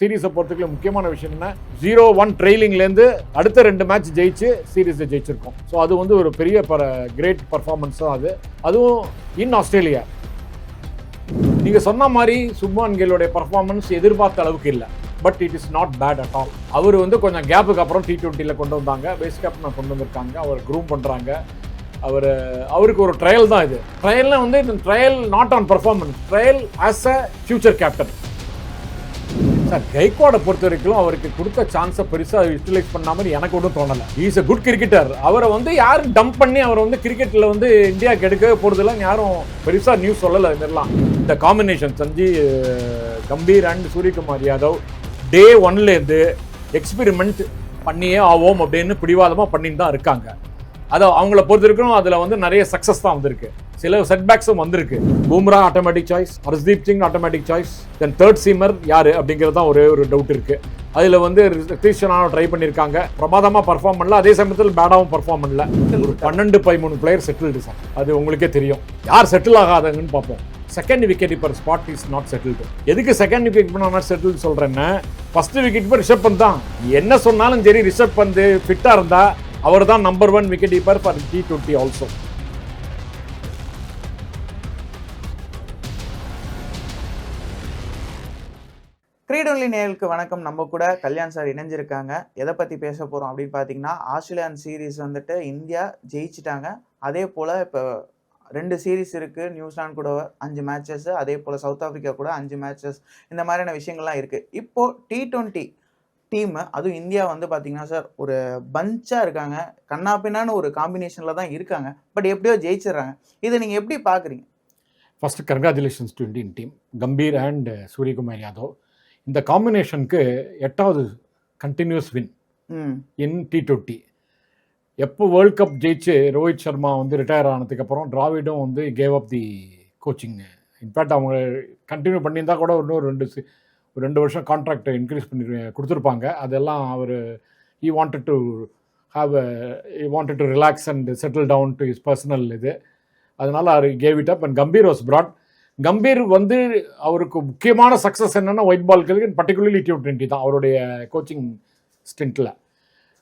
சீரீஸை பொறுத்தவரைக்கும் முக்கியமான விஷயம் என்ன ஜீரோ ஒன் ட்ரெயிலிங்லேருந்து அடுத்த ரெண்டு மேட்ச் ஜெயிச்சு சீரீஸை ஜெயிச்சிருக்கோம். ஸோ அது வந்து ஒரு பெரிய பர கிரேட் பர்ஃபார்மன்ஸ் தான் அது. அதுவும் இன் ஆஸ்திரேலியா. நீங்கள் சொன்ன மாதிரி சுப்மான் கில்லோடைய பர்ஃபார்மன்ஸ் எதிர்பார்த்த அளவுக்கு இல்லை. But it is not bad at all அவர் வந்து கொஞ்சம் கேப்புக்கு அப்புறம் டி ட்வெண்ட்டியில் கொண்டு வந்தாங்க. வேஸ்ட் கேப்டனை கொண்டு வந்திருக்காங்க. அவர் க்ரூம் பண்ணுறாங்க அவர் அவருக்கு ஒரு ட்ரையல் தான் இது. ட்ரையல்னால் வந்து இந்த trial not on performance trial as a future captain sir கைக்வாடை பொறுத்த வரைக்கும் அவருக்கு கொடுத்த சான்ஸை பெருசாக யூட்டிலைஸ் பண்ண மாதிரி எனக்கு ஒன்றும் தோணலை. இஸ் அ குட் கிரிக்கெட்டர் அவரை வந்து யாரும் டம்ப் பண்ணி அவரை வந்து கிரிக்கெட்டில் வந்து இந்தியாவுக்கு எடுக்கவே போகிறதுலாம் யாரும் பெருசாக நியூஸ் சொல்லலை இதெல்லாம். இந்த காம்பினேஷன் சஞ்சி கம்பீர் அண்ட் சூரியகுமார் யாதவ் டே ஒன்லேருந்து எக்ஸ்பெரிமெண்ட் பண்ணியே ஆவோம் அப்படின்னு பிடிவாதமாக பண்ணிட்டு தான் இருக்காங்க. அதை அவங்கள பொறுத்திருக்கணும். அதில் வந்து நிறைய சக்ஸஸ் தான் வந்திருக்கு. சில செட்பேக்ஸும் வந்திருக்கு. Bumrah automatic choice Arshdeep Singh automatic choice then third seamer யார் அப்படிங்கிறது தான் ஒரே ஒரு டவுட் இருக்குது அதில் வந்து ரித்தீஷனாக ட்ரை பண்ணியிருக்காங்க பிரமாதமாக பர்ஃபார்ம் பண்ணல. அதே சமயத்தில் பேடாகவும் பர்ஃபார்ம் பண்ணல. ஒரு பன்னெண்டு பதிமூணு பிளேயர் செட்டில்டு சார் அது உங்களுக்கே தெரியும். யார் செட்டில் ஆகாதங்கன்னு பார்ப்போம். செகண்ட் விக்கெட் இப்போ ஸ்பாட் இஸ் நாட் செட்டில்டு எதுக்கு செகண்ட் விக்கெட் பண்ண நாட் செட்டில் சொல்றேன்னா ஃபஸ்ட்டு விக்கெட் இப்போ ரிஷப் பந்த் தான். என்ன சொன்னாலும் சரி ரிஷப் பந்து ஃபிட்டாக இருந்தால் அவர் தான் number one wicket keeper for T twenty also greet நேருக்கு வணக்கம். நம்ம கூட கல்யாண் சார் இணைஞ்சிருக்காங்க. எதை பற்றி பேச போகிறோம் அப்படின்னு பார்த்தீங்கன்னா ஆஸ்திரேலியன் சீரீஸ் வந்துட்டு இந்தியா ஜெயிச்சிட்டாங்க. அதே போல் இப்போ ரெண்டு சீரீஸ் இருக்குது நியூசிலாந்து கூட அஞ்சு மேட்சஸ் அதே போல் சவுத் ஆஃப்ரிக்கா கூட அஞ்சு மேட்சஸ் இந்த மாதிரியான விஷயங்கள்லாம் இருக்குது இப்போது டி டுவெண்ட்டி டீம் அதுவும் இந்தியா வந்து பார்த்தீங்கன்னா சார் ஒரு பஞ்சாக இருக்காங்க. கண்ணாப்பின்னான்னு ஒரு காம்பினேஷனில் தான் இருக்காங்க. பட் எப்படியோ ஜெயிச்சிடுறாங்க. இதை நீங்கள் எப்படி பார்க்குறீங்க first congratulations to Indian team Gambhir and Suryakumar Yadav இந்த காம்பினேஷனுக்கு எட்டாவது continuous win in T twenty எப்போ வேர்ல்ட் கப் ஜெயிச்சு ரோஹித் சர்மா வந்து ரிட்டையர் ஆனதுக்கப்புறம் டிராவிடும் வந்து gave up the coaching in fact அவங்க கண்டினியூ பண்ணியிருந்தா கூட இன்னும் ரெண்டு ரெண்டு வருஷம் கான்ட்ராக்டை இன்க்ரீஸ் பண்ணி கொடுத்துருப்பாங்க. அதெல்லாம் அவர் he wanted to have he wanted to relax and settle down to is personal இது. அதனால அவர் gave it up and Gambhir was brought Gambhir வந்து அவருக்கு முக்கியமான சக்ஸஸ் என்னென்னா white ball cricket particularly T twenty தான் அவருடைய கோச்சிங் ஸ்டிண்ட்டில்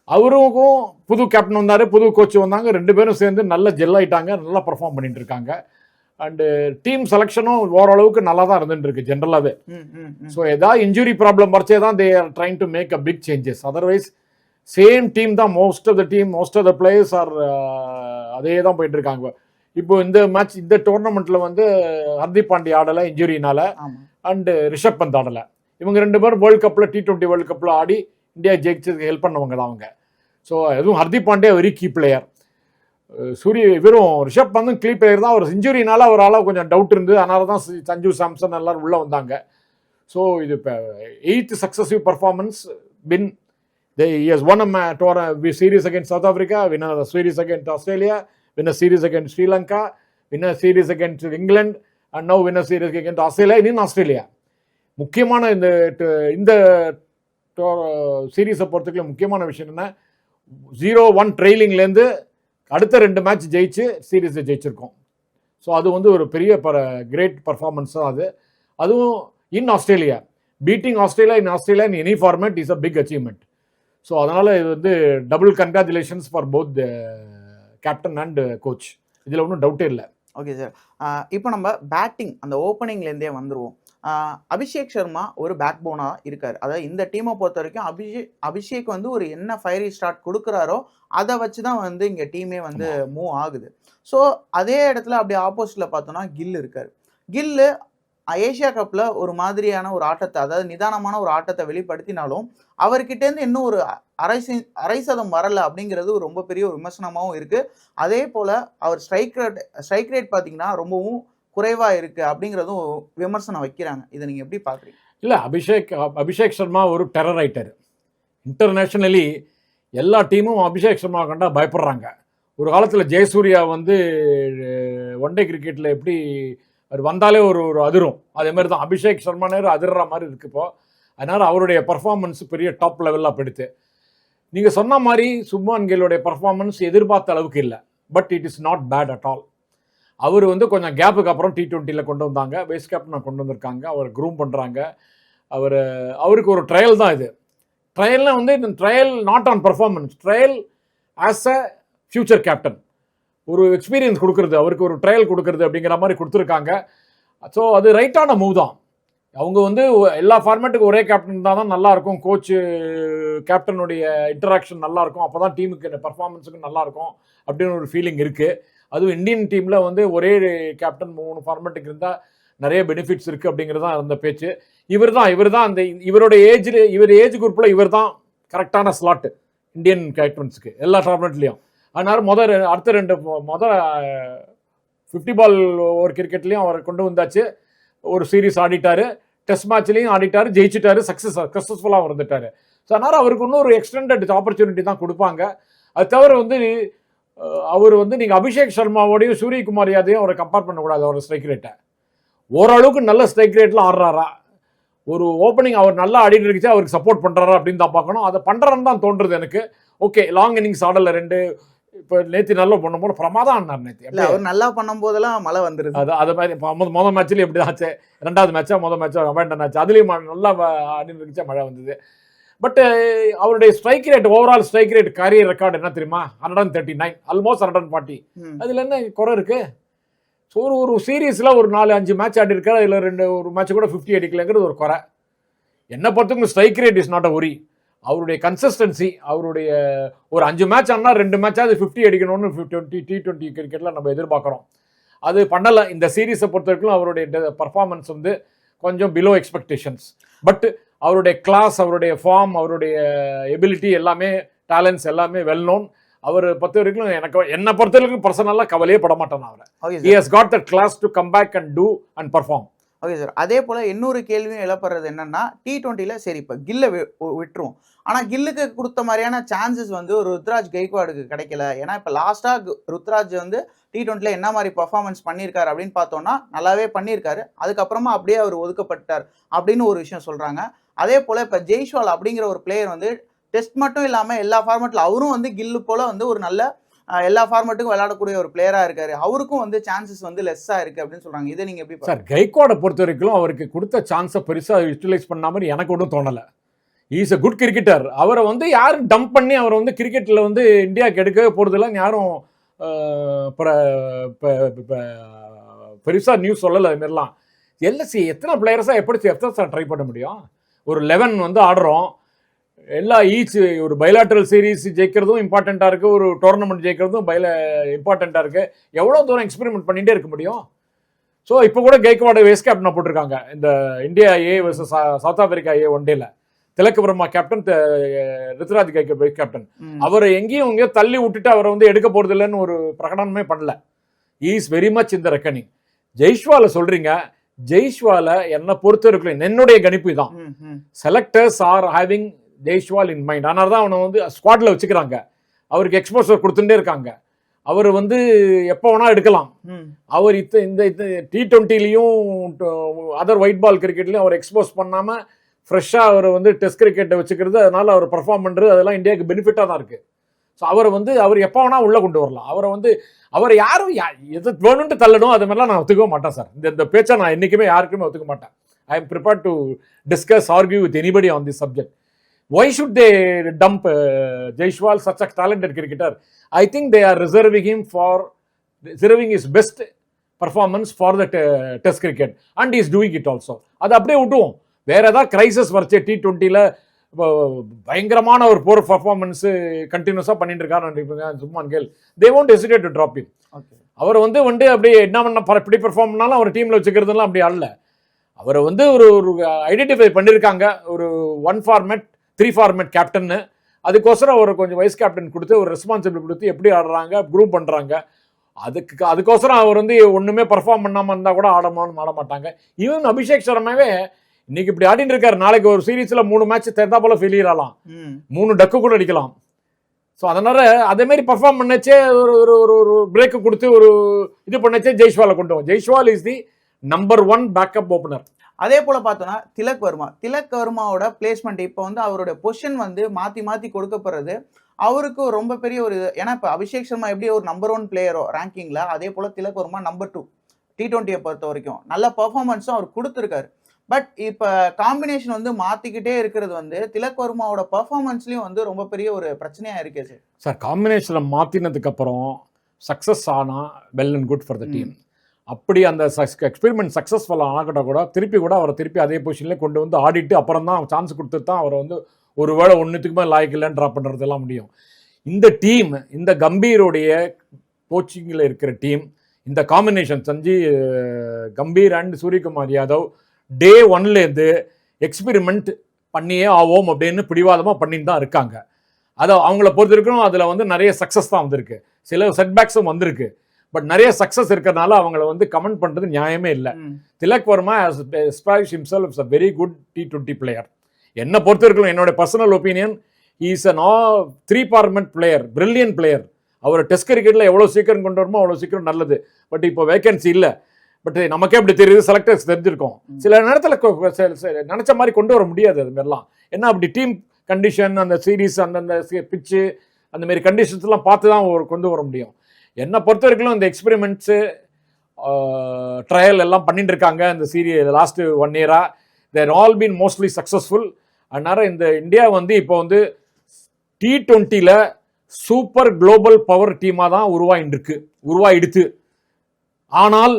அவருக்கும் புது கேப்டன் வந்தார் புது கோச் வந்தாங்க ரெண்டு பேரும் சேர்ந்து நல்ல ஜெல் ஆகிட்டாங்க நல்லா பர்ஃபார்ம் பண்ணிட்டு இருக்காங்க. அண்டு டீம் செலெக்ஷனும் ஓரளவுக்கு நல்லா தான் இருந்துட்டு இருக்கு ஜென்ரலாகவே ஸோ ஏதாவது இன்ஜுரி ப்ராப்ளம் வரைச்சே தான் they are trying to make a big changes otherwise same team தான் most of the team most of the players are அதே தான் போயிட்டு இருக்காங்க இப்போ இந்த மேட்ச் இந்த டோர்னமெண்ட்ல வந்து ஹர்திக் பாண்டி ஆடலை இன்ஜுரினால அண்டு ரிஷப் பந்த் ஆடலை. இவங்க ரெண்டு பேரும் வேர்ல்ட் கப்பில் டி டுவெண்ட்டி வேர்ல்ட் கப்பில் ஆடி இந்தியா ஜெயிச்சதுக்கு ஹெல்ப் பண்ணவங்க தான் அவங்க. ஸோ அதுவும் Hardik Pandey very key player Surya வெறும் ரிஷப் பந்தும் கிளி தான் ஒரு செஞ்சுரினால அவரால் கொஞ்சம் டவுட் இருந்தது அதனால தான் சஞ்சு சாம்சன் எல்லோரும் உள்ளே வந்தாங்க ஸோ இது இப்போ eighth successive performance bin they is won um tour series against South Africa win series against Australia win series against Sri Lanka win series against England and now win series against Australia இன்னும் Australia முக்கியமான இந்த இந்த சீரீஸை பொறுத்தவரைக்கும் முக்கியமான விஷயம் என்ன zero one ட்ரெயிலிங்லேருந்து அடுத்த ரெண்டு மேட்ச் ஜெயிச்சு சீரீஸை ஜெயிச்சிருக்கோம். ஸோ அது வந்து ஒரு பெரிய ப கிரேட் பர்ஃபார்மன்ஸ் தான் அது. அதுவும் in Australia beating Australia in Australia in any format is a big achievement so அதனால் இது வந்து double congratulations for both captain and coach இதில் ஒன்றும் டவுட்டே இல்லை. ஓகே சார் இப்போ நம்ம பேட்டிங் அந்த ஓப்பனிங்லேருந்தே வந்துடுவோம் அபிஷேக் சர்மா ஒரு பேக் போனாக இருக்கார். அதாவது இந்த டீமை பொறுத்த வரைக்கும் அபிஷேக் அபிஷேக் வந்து ஒரு என்ன ஃபயரி ஸ்டார்ட் கொடுக்குறாரோ அதை வச்சு தான் வந்து இங்கே டீமே வந்து மூவ் ஆகுது. ஸோ அதே இடத்துல அப்படி ஆப்போசிட்டில் பார்த்தோம்னா கில் இருக்கார். கில்லு ஏஷியா கப்பில் ஒரு மாதிரியான ஒரு ஆட்டத்தை அதாவது நிதானமான ஒரு ஆட்டத்தை வெளிப்படுத்தினாலும் அவர்கிட்டேருந்து இன்னும் ஒரு அரை அரை சதம் வரல அப்படிங்கிறது ரொம்ப பெரிய ஒரு விமர்சனமாகவும் இருக்குது அதே போல் அவர் ஸ்ட்ரைக் ரேட் ஸ்ட்ரைக் ரேட் பார்த்தீங்கன்னா ரொம்பவும் குறைவாக இருக்குது அப்படிங்கிறதும் விமர்சனம் வைக்கிறாங்க. இதை நீங்கள் எப்படி பார்க்குறீங்க இல்லை அபிஷேக் அபிஷேக் சர்மா ஒரு டெரர் ரைட்டர் இன்டர்நேஷ்னலி எல்லா டீமும் அபிஷேக் சர்மா கண்டா பயப்படுறாங்க. ஒரு காலத்தில் ஜெயசூர்யா வந்து ஒன் டே கிரிக்கெட்டில் எப்படி அவர் வந்தாலே ஒரு ஒரு அதிரும். அதே மாதிரி தான் அபிஷேக் சர்மா நேரம் அதிர்ற மாதிரி இருக்கு இப்போ. அதனால் அவருடைய பர்ஃபார்மன்ஸ் பெரிய டாப் லெவலில் படுத்து நீங்கள் சொன்ன மாதிரி சுப்மான் கேலுடைய பர்ஃபார்மன்ஸ் எதிர்பார்த்த அளவுக்கு இல்லை. But it is not bad at all அவர் வந்து கொஞ்சம் கேப்புக்கு அப்புறம் டி டுவெண்ட்டியில் கொண்டு வந்தாங்க. வைஸ் கேப்டனை கொண்டு வந்திருக்காங்க. அவர் க்ரூம் பண்ணுறாங்க அவர் அவருக்கு ஒரு ட்ரையல் தான் இது. ட்ரையல்லாம் வந்து இந்த trial not on performance trial as a future captain ஒரு எக்ஸ்பீரியன்ஸ் கொடுக்குறது. அவருக்கு ஒரு ட்ரையல் கொடுக்குறது அப்படிங்கிற மாதிரி கொடுத்துருக்காங்க. ஸோ அது ரைட்டான மூவ் தான். அவங்க வந்து எல்லா ஃபார்மேட்டுக்கும் ஒரே கேப்டன் இருந்தால் தான் நல்லாயிருக்கும். கோச்சு கேப்டனுடைய இன்டராக்ஷன் நல்லாயிருக்கும். அப்போ தான் டீமுக்கு பர்ஃபார்மன்ஸுக்கு நல்லாயிருக்கும். அப்படின்னு ஒரு ஃபீலிங் இருக்குது அதுவும் இந்தியன் டீமில் வந்து ஒரே கேப்டன் மூணு ஃபார்மேட்டுக்கு இருந்தால் நிறைய பெனிஃபிட்ஸ் இருக்குது அப்படிங்கிறது தான் அந்த பேச்சு. இவர் தான் இவர் தான் அந்த இவரோட ஏஜில் இவர் ஏஜ் குரூப்பில் இவர் தான் கரெக்டான ஸ்லாட்டு இந்தியன் கேப்டன்ஸுக்கு எல்லா ஃபார்மேட்லேயும் அதனால முதல் அடுத்த ரெண்டு மொ- முதல் ஃபிஃப்டி பால் ஓவர் கிரிக்கெட்லேயும் அவர் கொண்டு வந்தாச்சு. ஒரு சீரீஸ் ஆடிட்டாரு. டெஸ்ட் மேட்ச்லேயும் ஆடிட்டாரு ஜெயிச்சிட்டாரு சக்ஸஸ் சக்ஸஸ்ஃபுல்லாக வந்துட்டார் ஸோ அதனால் அவருக்கு இன்னும் ஒரு எக்ஸ்டெண்டட் ஆப்பர்ச்சுனிட்டி தான் கொடுப்பாங்க. அது தவிர வந்து அவர் வந்து நீங்கள் அபிஷேக் சர்மாவோடையும் சூரியகுமார் யாதையும் அவரை கம்பேர் பண்ணக்கூடாது அவர் ஸ்ட்ரைக் ரேட்டை ஓரளவுக்கு நல்ல ஸ்ட்ரைக் ரேட்டில் ஆடுறாரா. ஒரு ஓப்பனிங் அவர் நல்லா ஆடிட்டு இருந்துச்சு அவருக்கு சப்போர்ட் பண்ணுறாரா அப்படின்னு தான் பார்க்கணும். அதை பண்ணுறான்னு தான் தோன்றுது எனக்கு. ஓகே லாங் இன்னிங்ஸ் ஆடல ரெண்டு இப்போ நேற்று நல்லா பண்ணும் போது பிரமாதம் ஆடினார் நேற்று இல்ல அவர் நல்லா பண்ணும் போதெல்லாம் மழை வந்துருது. அது அது மாதிரி இப்போ முத மொதல் மேட்ச்லேயும் எப்படி ஆச்சு. ரெண்டாவது மேட்சா மொதல் மேட்சா அபேண்டன் ஆச்சு அதுலேயும் நல்லா ஆடி இருந்துச்சு மழை வந்தது. பட் அவருடைய strike rate overall strike rate career record என்ன தெரியுமா? Hundred and thirty nine almost hundred and forty. அதில் என்ன குறை இருக்கு? ஸோ ஒரு ஒரு சீரீஸில் ஒரு நாலு அஞ்சு மேட்ச் ஆடி இருக்காரு அதில் ரெண்டு ஒரு மேட்ச் கூட ஃபிஃப்டி அடிக்கலைங்கிறது ஒரு குறை. என்னை பொறுத்தவரைக்கும் strike rate is not a worry அவருடைய கன்சிஸ்டன்சி அவருடைய ஒரு அஞ்சு மேட்ச் ஆனால் ரெண்டு மேட்சாவது ஃபிஃப்டி அடிக்கணும்னு டுவெண்ட்டி டி டுவெண்ட்டி கிரிக்கெட்டில் நம்ம எதிர்பார்க்குறோம். அது பண்ணலை. இந்த சீரீஸை பொறுத்த வரைக்கும் அவருடைய பர்ஃபார்மன்ஸ் வந்து கொஞ்சம் பிலோ எக்ஸ்பெக்டேஷன்ஸ் பட் அவருடைய கிளாஸ் அவருடைய ஃபார்ம் அவருடைய எபிலிட்டி எல்லாமே டேலண்ட்ஸ் எல்லாமே வெல் நோன் அவர் பொறுத்த வரைக்கும் எனக்கு என்னை பொறுத்த வரைக்கும் பர்சனலாக கவலையே பட மாட்டேன் அவரை. He has got that class to come back and do and perform. Okay sir அதே போல் இன்னொரு கேள்வியும் எழப்படுறது என்னன்னா டி டுவெண்ட்டியில் சரி இப்போ கில்லை விட்டுரும். ஆனால் கில்லுக்கு கொடுத்த மாதிரியான சான்சஸ் வந்து ஒரு ருத்ராஜ் கெய்க்வாடுக்கு கிடைக்கல. ஏன்னா இப்போ லாஸ்ட்டாக ருத்ராஜ் வந்து டி டுவெண்ட்டியில் என்ன மாதிரி பர்ஃபார்மன்ஸ் பண்ணியிருக்காரு அப்படின்னு பார்த்தோம்னா நல்லாவே பண்ணியிருக்காரு அதுக்கப்புறமா அப்படியே அவர் ஒதுக்கப்பட்டார் அப்படின்னு ஒரு விஷயம் சொல்கிறாங்க அதே போல் இப்போ ஜெய்ஷ்வால் அப்படிங்கிற ஒரு பிளேயர் வந்து டெஸ்ட் மட்டும் இல்லாமல் எல்லா ஃபார்மேட்டில் அவரும் வந்து கில்லு போல் வந்து ஒரு நல்ல எல்லா ஃபார்மேட்டுக்கும் விளையாடக்கூடிய ஒரு பிளேயராக இருக்காரு. அவருக்கும் வந்து சான்சஸ் வந்து லெஸ்ஸாக இருக்குது அப்படின்னு சொல்கிறாங்க இதை நீங்கள் எப்படி சார் கைக்வாடை பொறுத்த வரைக்கும் அவருக்கு கொடுத்த சான்ஸை பெருசாக யூட்டிலைஸ் பண்ண மாதிரி எனக்கு ஒன்றும் தோணலை. இஸ் a குட் கிரிக்கெட்டர் அவரை வந்து யாரும் டம்ப் பண்ணி அவரை வந்து கிரிக்கெட்டில் வந்து இந்தியாவுக்கு எடுக்கவே போகிறதுலாம் யாரும் பெருசாக நியூஸ் சொல்லலை அது மாதிரிலாம். எல்எஸ்சி எத்தனை பிளேயர்ஸாக எப்படி எத்தனை சார் ட்ரை பண்ண முடியும்? ஒரு லெவன் வந்து ஆடுறோம். எல்லா ஈச் ஒரு பைலாட்ரல் சீரிஸ் ஜெயிக்கிறதும் இம்பார்ட்டண்ட்டாக இருக்குது ஒரு டோர்னமெண்ட் ஜெயிக்கிறதும் பைல இம்பார்ட்டண்ட்டாக இருக்குது எவ்வளோ தூரம் எக்ஸ்பெரிமெண்ட் பண்ணிகிட்டே இருக்க முடியும்? ஸோ இப்போ கூட கெய்க்வாடு வேஸ்ட் கேப்டனை போட்டிருக்காங்க. இந்த India A versus South Africa A one டேல திலக் வர்மா கேப்டன் ரித்ராஜ் கைக் வைஸ் கேப்டன். அவரை எங்கேயும் எங்கேயோ தள்ளி விட்டுட்டு அவரை வந்து எடுக்க போறது இல்லைன்னு ஒரு பிரகடனமே பண்ணல. இஸ் வெரி மச் இந்த ரெக்கனிங் ஜெய்ஷ்வால சொல்றீங்க ஜெய்ஷ்வால என்னை பொறுத்த வரைக்கும் என்னுடைய கணிப்பு தான். Selectors are having Jaiswal in mind அதனால தான் அவனை வந்து ஸ்குவாட்ல வச்சுக்கிறாங்க. அவருக்கு எக்ஸ்போசர் கொடுத்துட்டே இருக்காங்க. அவர் வந்து எப்போ வேணா எடுக்கலாம். அவர் இத்த இந்த டி டுவெண்ட்டிலையும் அதர் ஒயிட் பால் கிரிக்கெட்லையும் அவர் எக்ஸ்போஸ் பண்ணாமல் ஃப்ரெஷ்ஷாக அவர் வந்து டெஸ்ட் கிரிக்கெட்டை வச்சுக்கிறது அதனால அவர் பர்ஃபார்ம் பண்ணுறது அதெல்லாம் இந்தியாவுக்கு பெனிஃபிட்டாக தான் இருக்குது ஸோ அவர் வந்து அவர் எப்போ வேணால் உள்ளே கொண்டு வரலாம். அவரை வந்து அவர் யாரும் யா- எது வேணும்ட்டு தள்ளணும் அது மாதிரிலாம் நான் ஒத்துக்கவே மாட்டேன் சார் இந்த இந்த பேச்சை நான் என்றைக்குமே யாருக்குமே ஒத்துக்க மாட்டேன். I am prepare to discuss argue with anybody on this subject why should they dump Jaiswal such a talented cricketer I think they are reserving him for reserving is best performance for the test cricket and is doing it also அது அப்படியே விட்டுவோம் வேற ஏதாவது Crysis வரச்சு D ட்வெண்ட்டியில் பயங்கரமான ஒரு போர் performance கண்டினியூஸாக பண்ணிட்டு இருக்காரு சும்மான் கேள். They hesitate to drop him. Okay அவர் வந்து வந்து அப்படியே என்ன பண்ண இப்படி பெர்ஃபார்ம் பண்ணாலும் அவர் டீமில் வச்சுக்கிறதுலாம் அப்படி அல்ல. அவரை வந்து ஒரு ஒரு ஐடென்டிஃபை பண்ணியிருக்காங்க ஒரு ஒன் ஃபார்மேட் த்ரீ ஃபார்மேட் கேப்டன்னு அதுக்கோசரம் அவர் கொஞ்சம் வைஸ் கேப்டன் கொடுத்து ஒரு ரெஸ்பான்சிபிலிட்டி கொடுத்து எப்படி ஆடுறாங்க குரூப் பண்ணுறாங்க அதுக்கு அதுக்கோசரம் அவர் வந்து ஒன்றுமே பர்ஃபார்ம் பண்ணாமல் இருந்தால் கூட ஆடமான்னு ஆட மாட்டாங்க ஈவன் அபிஷேக் சர்மாவே இன்னைக்கு இப்படி ஆடிட்டு இருக்காரு. நாளைக்கு ஒரு சீரீஸில் மூணு மேட்ச் தெரிந்தா போல ஃபெயிலியர் ஆகலாம். மூணு டக்கு கூட அடிக்கலாம். ஸோ அதனால அதே மாதிரி பர்ஃபார்ம் பண்ணச்சே ஒரு ஒரு ஒரு ஒரு பிரேக் கொடுத்து ஒரு இது பண்ணச்சே ஜெய்ஷ்வாலை கொண்டு வரும் Jaiswal is the number one backup opener அதே போல பார்த்தோம்னா திலக் வர்மா. திலக் வர்மாவோட பிளேஸ்மெண்ட் இப்போ வந்து அவரோட பொசிஷன் வந்து மாத்தி மாத்தி கொடுக்கப்படுறது அவருக்கு ஒரு ரொம்ப பெரிய ஒரு இது. ஏன்னா இப்போ அபிஷேக் சர்மா எப்படி ஒரு நம்பர் ஒன் பிளேயரோ ரேங்கிங்ல அதே போல Tilak Varma number two T டுவெண்ட்டியை பொறுத்த வரைக்கும் நல்ல பர்ஃபார்மன்ஸும் அவர் கொடுத்துருக்காரு. பட் இப்ப காம்பினேஷன் வந்து மாத்திக்கிட்டே இருக்கிறது வந்து திலக் வர்மாவோட பெர்ஃபார்மன்ஸ்லயும் வந்து ரொம்ப பெரிய ஒரு பிரச்சனையா இருக்கே சார் சார் காம்பினேஷனை மாற்றினதுக்கு அப்புறம் சக்ஸஸ் ஆனா well and good for the. Team அப்படி அந்த எக்ஸ்பெரிமெண்ட் சக்ஸஸ்ஃபுல் ஆனாக்கிட்ட கூட திருப்பி கூட அவரை திருப்பி அதே பொசிஷன்லேயே கொண்டு வந்து ஆடிட்டு அப்புறம் தான் சான்ஸ் கொடுத்து தான் அவரை வந்து ஒரு வேளை ஒன்றுத்துக்குமே லாய்க்கு இல்லைன்னு ட்ராப் பண்ணுறதெல்லாம் முடியும். இந்த டீம் இந்த கம்பீருடைய கோச்சிங்கில் இருக்கிற டீம் இந்த காம்பினேஷன் சஞ்சி கம்பீர் அண்ட் சூரியகுமார் யாதவ் டே ஒன்லேருந்து எக்ஸ்பெரிமெண்ட் பண்ணியே ஆவோம் அப்படின்னு பிடிவாதமாக பண்ணிட்டு தான் இருக்காங்க. அதை அவங்கள பொறுத்த வரைக்கும் அதில் வந்து நிறைய சக்ஸஸ் தான் வந்திருக்கு. சில செட்பேக்ஸும் வந்திருக்கு. பட் நிறைய சக்ஸஸ் இருக்கிறனால அவங்கள வந்து கமெண்ட் பண்ணுறது நியாயமே இல்லை. Tilak Varma establish himself is a very good T twenty player என்னை பொறுத்த வரைக்கும் என்னோட personal opinion is an ah three format player brilliant player our test கிரிக்கெட்டில் எவ்வளோ சீக்கிரம் கொண்டு வரமோ அவ்வளோ சீக்கிரம் நல்லது. பட் இப்போ வேகன்சி இல்லை. பட் நமக்கே அப்படி தெரியுது. செலக்டர்ஸ் தெரிஞ்சிருக்கோம். சில நேரத்தில் நினச்ச மாதிரி கொண்டு வர முடியாது அது மாதிரிலாம். என்ன அப்படி டீம் கண்டிஷன் அந்த சீரீஸ் அந்தந்த பிச்சு அந்த மாதிரி கண்டிஷன்ஸ்லாம் பார்த்து தான் ஒரு கொண்டு வர முடியும். என்னை பொறுத்த வரைக்கும் இந்த எக்ஸ்பெரிமெண்ட்ஸு ட்ரையல் எல்லாம் பண்ணிட்டு இருக்காங்க. இந்த சீரியல் லாஸ்ட் ஒன் இயரா they're all been mostly successful அதனால இந்த இந்தியா வந்து இப்போ வந்து டி டுவெண்ட்டியில் சூப்பர் குளோபல் பவர் டீமாக தான் உருவாயின்னு இருக்கு. உருவாயிடுத்து. ஆனால்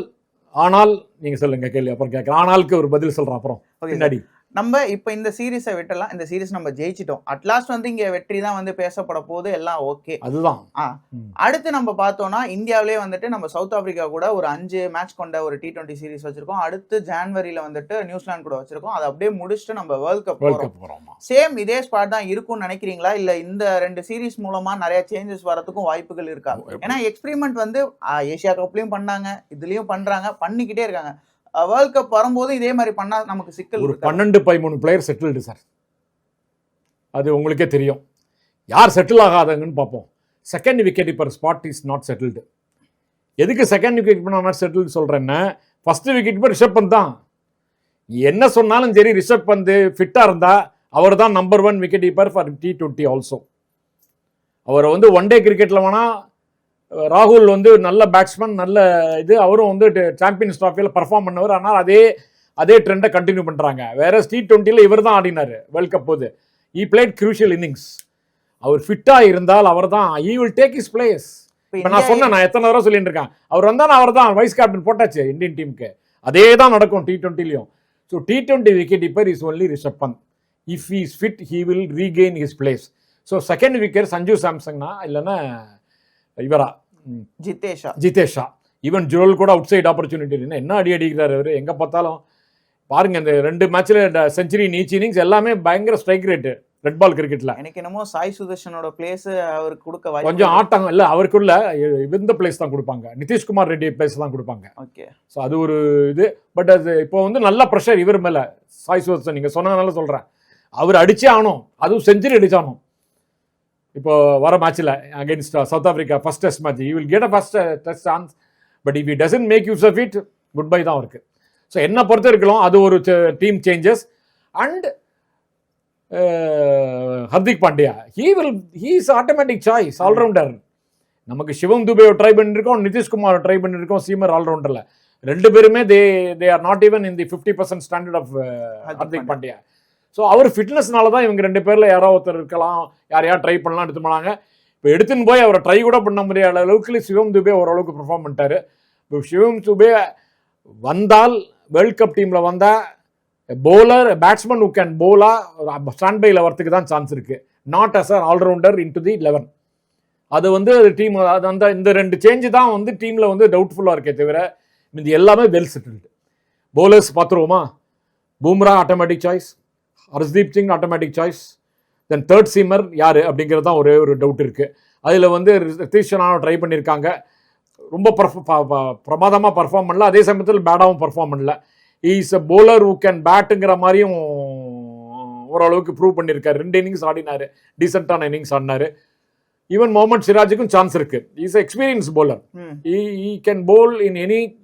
ஆனால் நீங்க சொல்லுங்க கேள்வி அப்புறம் கேட்கறேன் ஆனாலுக்கு ஒரு பதில் சொல்றேன் அப்புறம். பின்னாடி. நம்ம இப்ப இந்த சீரிஸை விட்டலாம். இந்த சீரிஸ் நம்ம ஜெயிச்சிட்டோம். அட்லாஸ்ட் வந்து இங்க வெற்றி தான் வந்து பேசப்பட போகுது. எல்லாம் ஓகே அதுதான். ஆ. அடுத்து நம்ம பார்த்தோம்னா இந்தியாவிலே வந்துட்டு நம்ம சவுத் ஆப்பிரிக்கா கூட ஒரு அஞ்சு மேட்ச் கொண்ட ஒரு டி டுவெண்ட்டி சீரிஸ் வச்சிருக்கோம். அடுத்து ஜான்வரியில வந்துட்டு நியூசிலாந்து கூட வச்சிருக்கோம். அதை அப்படியே முடிச்சுட்டு நம்ம வேர்ல்ட் கப் போறோமா. சேம் இதே ஸ்பாட் தான் இருக்கும்னு நினைக்கிறீங்களா? இல்ல இந்த ரெண்டு சீரிஸ் மூலமா நிறைய சேஞ்சஸ் வரதுக்கும் வாய்ப்புகள் இருக்கா? ஏன்னா எக்ஸ்பெரிமெண்ட் வந்து ஆ, ஏசியா கப்லயும் பண்ணாங்க. இதுலயும் பண்றாங்க. பண்ணிக்கிட்டே இருக்காங்க. வேர்ல்ட் கப் வரும்போது இதே மாதிரி பண்ணா நமக்கு சிக்கல் ஒரு? பன்னெண்டு பதிமூணு பிளேயர் செட்டில்டு சார் அது உங்களுக்கே தெரியும். யார் செட்டில் ஆகாதங்கன்னு பார்ப்போம். செகண்ட் விக்கெட் இப்போ ஸ்பாட் இஸ் நாட் செட்டில்டு எதுக்கு செகண்ட் விக்கெட் இப்போ நாட் செட்டில்டு சொல்கிறேன்னா ஃபர்ஸ்ட் விக்கெட் இப்போ ரிஷப் பந்த் தான். என்ன சொன்னாலும் சரி ரிஷப் பந்த் ஃபிட்டாக இருந்தால் அவர் தான் number one wicket keeper for T twenty also அவரை வந்து ஒன் டே கிரிக்கெட்டில் வேணால் ராகுல் வந்து நல்ல பேட்ஸ்மேன் நல்ல இது. அவரும் வந்து சாம்பியன்ஸ் ட்ராஃபியில் பர்ஃபார்ம் பண்ணவர். ஆனால் அதே அதே ட்ரெண்டை கண்டினியூ பண்ணுறாங்க வேற டி டுவெண்ட்டியில் இவர் தான் ஆடினார் வேர்ல்ட் கப் போது. ஈ பிளேட் crucial இன்னிங்ஸ் அவர் ஃபிட்டாக இருந்தால் அவர் தான் he will take his place இப்ப நான் சொன்னேன் நான் எத்தனை தடவை சொல்லிட்டு இருக்கேன். அவர் வந்தால் அவர் தான் வைஸ் கேப்டன் போட்டாச்சு இந்தியன் டீமுக்கு அதே தான் நடக்கும் T டுவெண்ட்டிலையும் so T twenty wicket keeper is only Rishabh Pant if is fit he will regain his place so second wicket Sanju சாம்சங்னா இல்லைன்னா இவரா? ஜிதேஷா. ஜிதேஷ். ஈவன் ஜுவல் கூட அவுட் சைட் ஆப்பர்ச்சுனிட்டி என்ன அடி அடிக்கிறாரு அவர் எங்கே பார்த்தாலும் பாருங்க இந்த ரெண்டு மேட்ச்சில் செஞ்சுரி நீச் இன்னிங்ஸ் எல்லாமே பயங்கர ஸ்ட்ரைக் ரேட்டு ரெட் பால் கிரிக்கெட்டில் எனக்கு என்னமோ சாய் சுதர்ஷனோட பிளேஸ் அவருக்கு கொடுக்க வாய்ப்பு கொஞ்சம் ஆட்டம் இல்லை அவருக்குள்ள இந்த பிளேஸ் தான் கொடுப்பாங்க. நிதிஷ்குமார் ரெட்டி பிளேஸ் தான் கொடுப்பாங்க. ஓகே ஸோ அது ஒரு இது. பட் அது இப்போ வந்து நல்ல ப்ரெஷர் இவர் மேலே. சாய் சுதர்சன் நீங்கள் சொன்னதுனால சொல்கிறேன் அவர் அடிச்சே ஆகணும். அதுவும் செஞ்சுரி அடிச்சாகணும். இப்போ வர மேட்ச்சில் against South Africa first test match you will get a first test chance but if you doesn't make use of it goodbye தான் இருக்கு. ஸோ என்ன பொறுத்த இருக்கலாம் அது ஒரு team changes and Hardik Pandya he will he is automatic choice allrounder நமக்கு சிவம் துபேவை try பண்ணியிருக்கோம் நிதிஷ்குமார் ட்ரை பண்ணியிருக்கோம் சீமர் ஆல்ரவுண்டரில் ரெண்டு பேருமே they they are not even in the fifty percent standard of Hardik Pandya. So அவர் ஃபிட்னஸ்னால தான் இவங்க ரெண்டு பேரில் யாரோ ஒருத்தர் இருக்கலாம் யாரையா ட்ரை பண்ணலாம் எடுத்து போனாங்க. இப்போ எடுத்துன்னு போய் அவரை ட்ரை கூட பண்ண முடியாத அளவுக்கு சிவம் துபே ஓரளவுக்கு பெர்ஃபார்ம் பண்ணிட்டாரு. இப்போ சிவம் துபே வந்தால் வேர்ல்ட் கப் டீமில் வந்தால் bowler batsman who can bowler stand by லெவர்த்துக்கு தான் சான்ஸ் இருக்குது not as an allrounder in to the eleven அது வந்து டீம் அது அந்த இந்த ரெண்டு சேஞ்சு தான் வந்து டீமில் வந்து டவுட்ஃபுல்லாக இருக்கே தவிர இது எல்லாமே well settled bowlers பார்த்துருவோமா? Bumrah automatic choice Arshdeep Singh automatic choice then third seamer யார் அப்படிங்கிறது தான் ஒரே ஒரு டவுட் இருக்குது அதில் வந்து ரித்தீஷ் ட்ரை பண்ணியிருக்காங்க. ரொம்ப பிரமாதமாக பர்ஃபார்ம் பண்ணல. அதே சமயத்தில் பேடாகவும் பர்ஃபார்ம் பண்ணல. Is a bowler who can பேட்டுங்கிற மாதிரியும் ஓரளவுக்கு ப்ரூவ் பண்ணியிருக்காரு. ரெண்டு இன்னிங்ஸ் ஆடினாரு. டீசெண்டான இன்னிங்ஸ் ஆடினாரு. ஈவன் முகமது சிராஜுக்கும் சான்ஸ் இருக்கு. Is experience hmm. He can bowl in any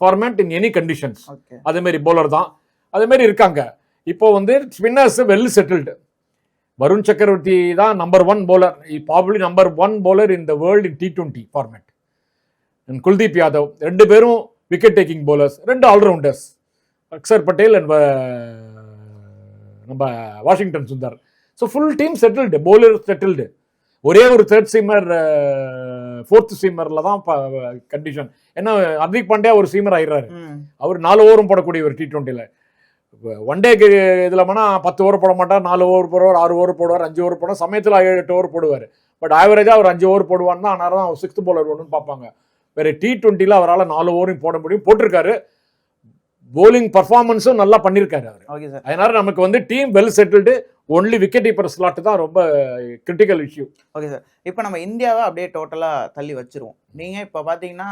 format in any conditions அதேமாரி bowler தான். அதேமாரி இருக்காங்க. இப்போ வந்து spinners well settled Varun Chakravarthy தான் number one bowler. Probably number one bowler in the world in T twenty format Kuldeep Yadav ரெண்டு பேரும் wicket taking bowlers ரெண்டு ஆல்ரவுண்டர்ஸ் அக்சர் பட்டேல் அண்ட் நம்ம Washington Sundar so full team settled bowler settled ஒரே ஒரு third seamer fourth சீமரில் தான் condition ஏன்னா ஹர்திக் பாண்டியா ஒரு seamer ஆயிடுறாரு. அவர் நாலு ஓவரும் போடக்கூடிய ஒரு டி டுவெண்ட்டியில் ஒன் டேக்கு இதில் போனால் பத்து ஓவர் போட மாட்டார் நாலு ஓவர் போடுவார் ஆறு ஓவர் போடுவார் அஞ்சு ஓவர் போடுவார் சமயத்தில் ஏழு எட்டு ஓவர் போடுவார். பட் ஆவரேஜாக அவர் அஞ்சு ஓவர் போடுவார்னா அதனால தான் அவர் சிக்ஸ்த் போலர் ஒன்றுன்னு பார்ப்பாங்க. வேறு டி ட்வெண்ட்டியில் அவரால் நாலு ஓவரையும் போட முடியும். போட்டிருக்காரு. Bowling பர்ஃபார்மன்ஸும் நல்லா பண்ணியிருக்காரு அவர். ஓகே சார் அதனால நமக்கு வந்து team well settled only wicket keeper slot தான் ரொம்ப கிரிட்டிக்கல் இஷ்யூ ஓகே சார் இப்போ நம்ம இந்தியாவை அப்படியே டோட்டலாக தள்ளி வச்சிருவோம். நீங்கள் இப்போ பார்த்தீங்கன்னா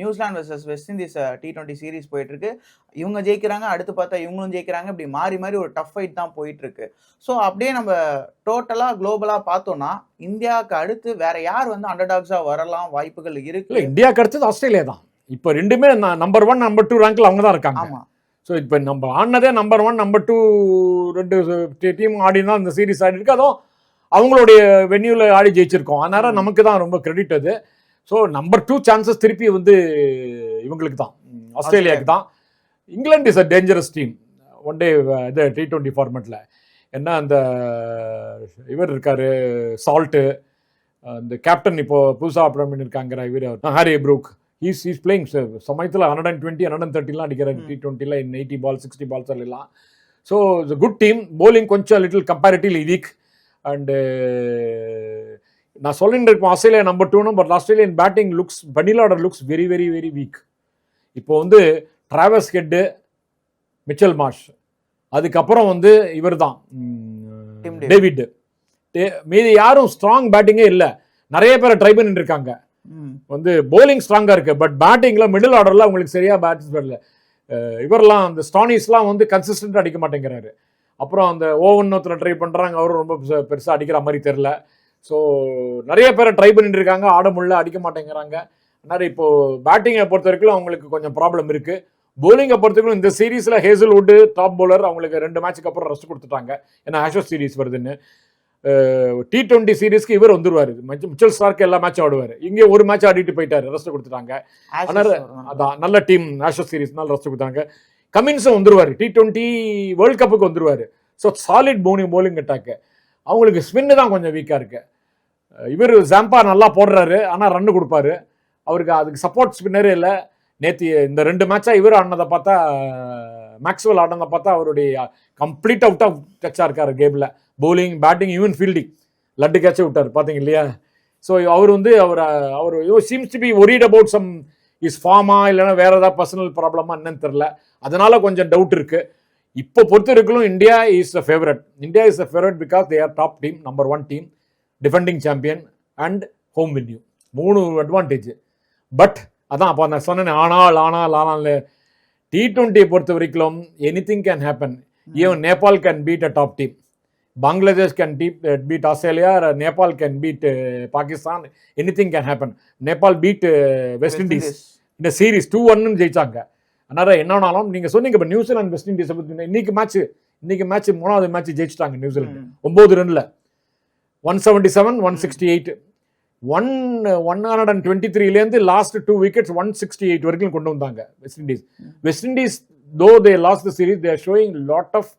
New Zealand versus West Indies T twenty series போயிட்டு இருக்கு இவங்க ஜெயிக்கிறாங்க அடுத்து பார்த்தா இவங்களும் ஜெயிக்கிறாங்க. இப்படி மாறி மாறி ஒரு டஃப் ஃபைட் தான் போயிட்டு இருக்கு ஸோ அப்படியே நம்ம டோட்டலாக குளோபலாக பார்த்தோம்னா இந்தியாவுக்கு அடுத்து வேற யார் வந்து அண்டர்டாக்ஸாக வரலாம் வாய்ப்புகள் இல்லை இருக்கு இந்தியாவுக்கு அடுத்தது ஆஸ்திரேலியா தான். இப்போ ரெண்டுமே நம்பர் ஒன் நம்பர் டூ ரேங்க்ல அவங்க தான் இருக்காங்க. ஸோ இப்போ நம்ம ஆடினதே நம்பர் ஒன் நம்பர் டூ ரெண்டு டீம் ஆடி தான் இந்த சீரிஸ் ஆடி இருக்கு. அதுவும் அவங்களுடைய வென்யூவில் ஆடி ஜெயிச்சிருக்கோம். அதனால. நமக்கு தான் ரொம்ப கிரெடிட் அது. ஸோ நம்பர் டூ சான்சஸ் திருப்பி வந்து இவங்களுக்கு தான் ஆஸ்திரேலியாவுக்கு தான். England is a dangerous team one day இது டி டுவெண்ட்டி ஃபார்மெட்டில் என்ன அந்த இவர் இருக்காரு சால்ட்டு அந்த கேப்டன் இப்போ புதுசாக அப்புறம் பண்ணியிருக்காங்கிற இவர் Harry Brook he's he's playing சமயத்தில் hundred and twenty hundred and தேர்ட்டிலாம் அடிக்கிறாரு. ம். டி டுவெண்ட்டியில் in eighty ball sixty balls எல்லாம் so it's good team bowling கொஞ்சம் லிட்டில் கம்பேரிட்டிவ்லி வீக் அண்டு நான் சொல்லிட்டு இருப்பேன் ஆஸ்திரேலியா நம்பர் டூனும் but Australian batting looks பனிலாடர் looks very very very weak இப்போ வந்து டிராவஸ் ஹெட்டு மிச்சல் மாஷ் அதுக்கப்புறம் வந்து இவர் தான். டேவிட் மீதி யாரும் ஸ்ட்ராங் பேட்டிங்கே இல்லை. நிறைய பேரை ட்ரை பண்ணிட்டு இருக்காங்க. வந்து போலிங் ஸ்ட்ராங்காக இருக்கு. பட் பேட்டிங்கில் மிடில் ஆர்டரில் அவங்களுக்கு சரியாக பேட்ஸ் வரல. அஹ் இவரெல்லாம் அந்த ஸ்டானிஸ்லாம் வந்து கன்சிஸ்டண்ட்டாக அடிக்க மாட்டேங்கிறாரு. அப்புறம் அந்த ஓவன் ஒருத்தர் ட்ரை பண்ணுறாங்க அவரும் ரொம்ப பெருசாக அடிக்கிற மாதிரி தெரில ஸோ நிறைய பேரை ட்ரை பண்ணிட்டு இருக்காங்க. ஆட முடியல அடிக்க மாட்டேங்கிறாங்க. அதனால் இப்போது பேட்டிங்கை பொறுத்த வரைக்கும் அவங்களுக்கு கொஞ்சம் ப்ராப்ளம் இருக்குது போலிங்கை பொறுத்த வரைக்கும் இந்த சீரீஸில் ஹேசல்வுட்டு டாப் போலர் அவங்களுக்கு ரெண்டு மேட்ச்சுக்கு அப்புறம் ரெஸ்ட் கொடுத்துட்டாங்க. ஏன்னா ஆஷஸ் சீரிஸ் வருதுன்னு. டி டுவெண்ட்டி சீரீஸ்க்கு இவர் வந்துருவாரு. மிச்சல் ஸ்டார்க்கு எல்லா மேட்சும் ஆடுவார். இங்கே ஒரு மேட்ச் ஆடிட்டு போயிட்டாரு. ரெஸ்ட் கொடுத்துட்டாங்க. அதனால-. அதான் நல்ல டீம் ஆஷஸ் சீரிஸ்னால ரெஸ்ட் கொடுத்தாங்க கமின்ஸும் வந்துருவாரு. டி டுவெண்ட்டி வேர்ல்ட் கப்புக்கு வந்துருவாரு. ஸோ சாலிட் போனிங் bowling அட்டாக்கு அவங்களுக்கு ஸ்பின்னு தான் கொஞ்சம் வீக்காக இருக்கு. இவர் ஜாம்பா நல்லா போடுறாரு. ஆனால் ரன்னு கொடுப்பாரு. அவருக்கு அதுக்கு சப்போர்ட் ஸ்பின்னரே இல்லை. நேற்று இந்த ரெண்டு மேட்சாக இவர் ஆடினதை பார்த்தா மேக்ஸ்வெல் ஆடினதை பார்த்தா அவருடைய கம்ப்ளீட் அவுட் ஆஃப் டச்சாக இருக்காரு கேமில் bowling பேட்டிங் ஈவன் ஃபீல்டிங் லட்டு கேட்சே விட்டார் பார்த்தீங்க இல்லையா? ஸோ அவர் வந்து அவர் அவர் seems to be worried about some is pharma இல்லைன்னா வேற ஏதாவது பர்சனல் ப்ராப்ளமா என்னன்னு தெரில அதனால கொஞ்சம் டவுட் இருக்கு. இப்போ பொறுத்த வரைக்கும் India is a favourite India is a favourite because they are top team number one team defending champion and home venue மூணு அட்வான்டேஜ் பட் அதான் அப்போ நான் சொன்னேன் ஆனால் ஆனால் ஆனால் டி டுவெண்ட்டியை பொறுத்த வரைக்கும் anything can happen even Nepal can beat a top team Bangladesh can deep beat Australia Nepal can beat Pakistan anything can happen Nepal beat West Indies இந்த சீரிஸ் டூ ஒன்னு ஜெயிச்சாங்க. அதனால என்னன்னாலும் நீங்க சொன்னீங்க இப்போ நியூசிலாந்து வெஸ்ட் இண்டீஸ் பத்தி இன்னைக்கு மேட்ச் இன்னைக்கு மேட்ச் மூணாவது மேட்ச் ஜெயிச்சிட்டாங்க நியூசிலாந்து ம். ஒன்பது ரன்ல. One seventy seven one sixty eight one one hundred and twenty த்ரீலேருந்து last two wickets one sixty eight வரைக்கும் கொண்டு வந்தாங்க West Indies. West Indies though they lost the series they're showing lot of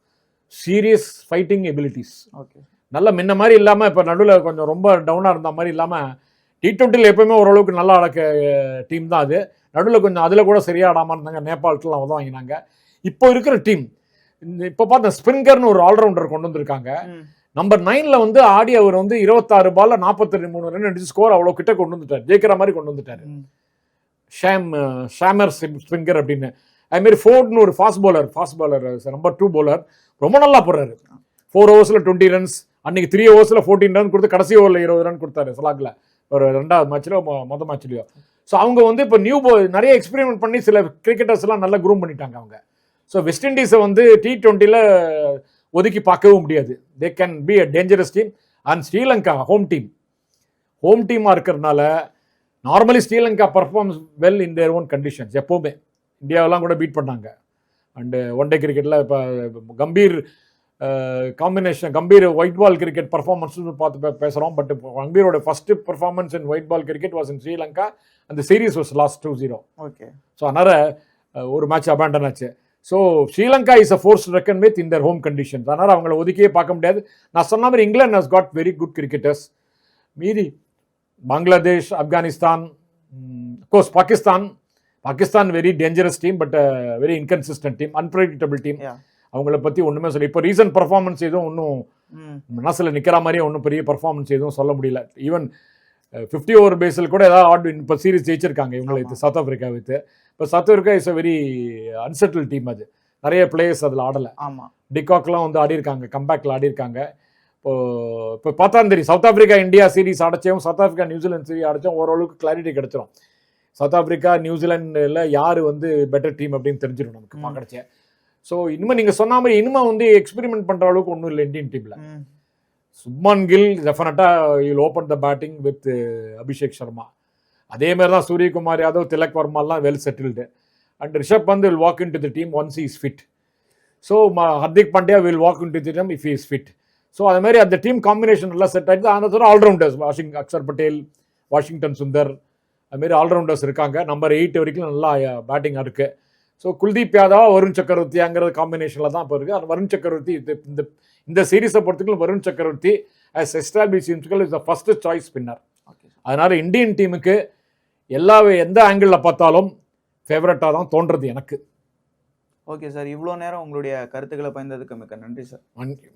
serious fighting abilities okay நல்ல முன்ன மாதிரி இல்லாமல் இப்போ நடுவில் கொஞ்சம் ரொம்ப டவுனாக இருந்த மாதிரி இல்லாமல் டி டுவெண்ட்டியில் எப்பவுமே ஓரளவுக்கு நல்லா அடக்க டீம் தான் அது. நடுவில் கொஞ்சம் அதில் கூட சரியா ஆடாமல் இருந்தாங்க. நேபாளத்துலாம் உதவ வாங்கினாங்க. இப்போ இருக்கிற டீம் இந்த இப்போ பார்த்த ஸ்பின்கர்னு ஒரு ஆல்ரவுண்டர் கொண்டு வந்திருக்காங்க. நம்பர் நைன்ல வந்து ஆடி அவர் வந்து இருபத்தாறு பால்ல நாற்பத்தி மூணு ரன் அடிச்சு ஸ்கோர் அவ்வளோ கிட்ட கொண்டு வந்துட்டார். ஜெயிக்கிற மாதிரி கொண்டு வந்துட்டார். ஷாம் ஷாமர் ஸ்பிங்கர் அப்படின்னு. அதுமாரி ஃபோர்ட்னு ஒரு fast bowler fast bowler number two bowler ரொம்ப நல்லா போடுறாரு. ஃபோர் ஓவர்ஸில் டுவெண்ட்டி ரன்ஸ் அன்னைக்கு த்ரீ ஓவர்ஸில் ஃபோர்டீன் ரன் கொடுத்து கடைசி ஓவரில் இருபது ரன் கொடுத்தாரு சலாக்ல ஒரு ரெண்டாவது மேட்ச்லயோ மொத மேட்ச்லயோ ஸோ அவங்க வந்து இப்போ நியூ நிறைய எக்ஸ்பெரிமெண்ட் பண்ணி சில கிரிக்கெட்டர்ஸ்லாம் நல்லா குரூம் பண்ணிட்டாங்க அவங்க. ஸோ வெஸ்ட் இண்டீஸை வந்து டி டுவெண்ட்டியில் ஒதுக்கி பார்க்கவும் முடியாது. They can be a dangerous team and Sri Lanka home team home டீமாக இருக்கிறதுனால normally Sri Lanka performs well in their own conditions எப்போவுமே. இந்தியாவெல்லாம் கூட பீட் பண்ணாங்க. அண்டு ஒன் டே கிரிக்கெட்டில் இப்போ Gambhir combination Gambhir white ball cricket performance பார்த்து பேசுகிறோம் but கம்பீரோட first performance in white ball cricket was in Sri Lanka அந்த series was lost two zero okay so அதனால் ஒரு மேட்ச் அபேண்டன் ஆச்சு. So Sri Lanka is a force reckon with in their home conditions அதனால் அவங்கள ஒதுக்கியே பார்க்க முடியாது. நான் சொன்ன மாதிரி England has got very good cricketers மீதி Bangladesh Afghanistan course Pakistan Pakistan very dangerous team but very inconsistent team unpredictable team. அவங்கள பற்றி ஒன்றுமே சொல்ல இப்போ ரீசன்ட் பர்ஃபார்மன்ஸ் எதுவும் ஒன்றும் மனசில் நிற்கிற மாதிரியே ஒன்றும் பெரிய பர்ஃபார்மன்ஸ் எதுவும் சொல்ல முடியல. ஈவன் ஃபிஃப்டி ஓவர் பேஸில் கூட ஏதாவது ஆட் இப்போ சீரிஸ் ஜெயிச்சிருக்காங்க இவங்களை. வைத்து சவுத் ஆஃப்ரிக்கா வைத்து. இப்போ South Africa is a very unsettle team அது. நிறைய பிளேயர்ஸ் அதில் ஆடலை. ஆமா. டிகாக்லாம் வந்து ஆடி இருக்காங்க கம்பேக்ல ஆடி இருக்காங்க இப்போ இப்போ பார்த்தா தெரியும் South Africa India series அடைச்சோம் South Africa New Zealand series அடைச்சோம் ஓரளவுக்கு கிளாரிட்டி கிடைச்சிரும். சவுத் ஆப்பிரிக்கா நியூசிலாண்டில் யார் வந்து பெட்டர் டீம் அப்படின்னு தெரிஞ்சிடும் நமக்கு. பார்க்கறச்சே ஸோ இனிமே நீங்கள் சொன்ன மாதிரி இனிமே வந்து எக்ஸ்பெரிமெண்ட் பண்ணுற அளவுக்கு ஒன்றும் இல்லை இந்தியன் டீமில் சுப்மான் கில் டெஃபினட்டாக you'll open the batting with Abhishek Sharma அதே மாதிரி தான் Suryakumar Yadav Tilak வர்மாலாம் well settled and Rishabh Pant will walk in to the team once is fit so Hardik Pandya will walk in to the team if is fit so அது மாதிரி அந்த team combination எல்லாம் set ஆகிடுது அந்த தவிர allrounders washing Axar Patel Washington Sundar அதுமாரி allrounders இருக்காங்க. Number eight வரைக்கும் நல்லா பேட்டிங் இருக்கு. ஸோ குல்தீப் யாதவ் வருண் சக்கரவர்த்தியாங்கிற காம்பினேஷனில் தான் இப்போ இருக்குது அந்த வருண் சக்கரவர்த்தி இந்த இந்த சீரீஸை பொறுத்தவரைக்கும் Varun Chakravarthy as established himself is the first choice spinner okay அதனால இந்தியன் டீமுக்கு எல்லா எந்த ஆங்கிளில் பார்த்தாலும் ஃபேவரட்டாக தான் தோன்றது எனக்கு. ஓகே சார் இவ்வளோ நேரம் உங்களுடைய கருத்துக்களை பயந்ததுக்கு மிக்க நன்றி சார் வணக்கம்.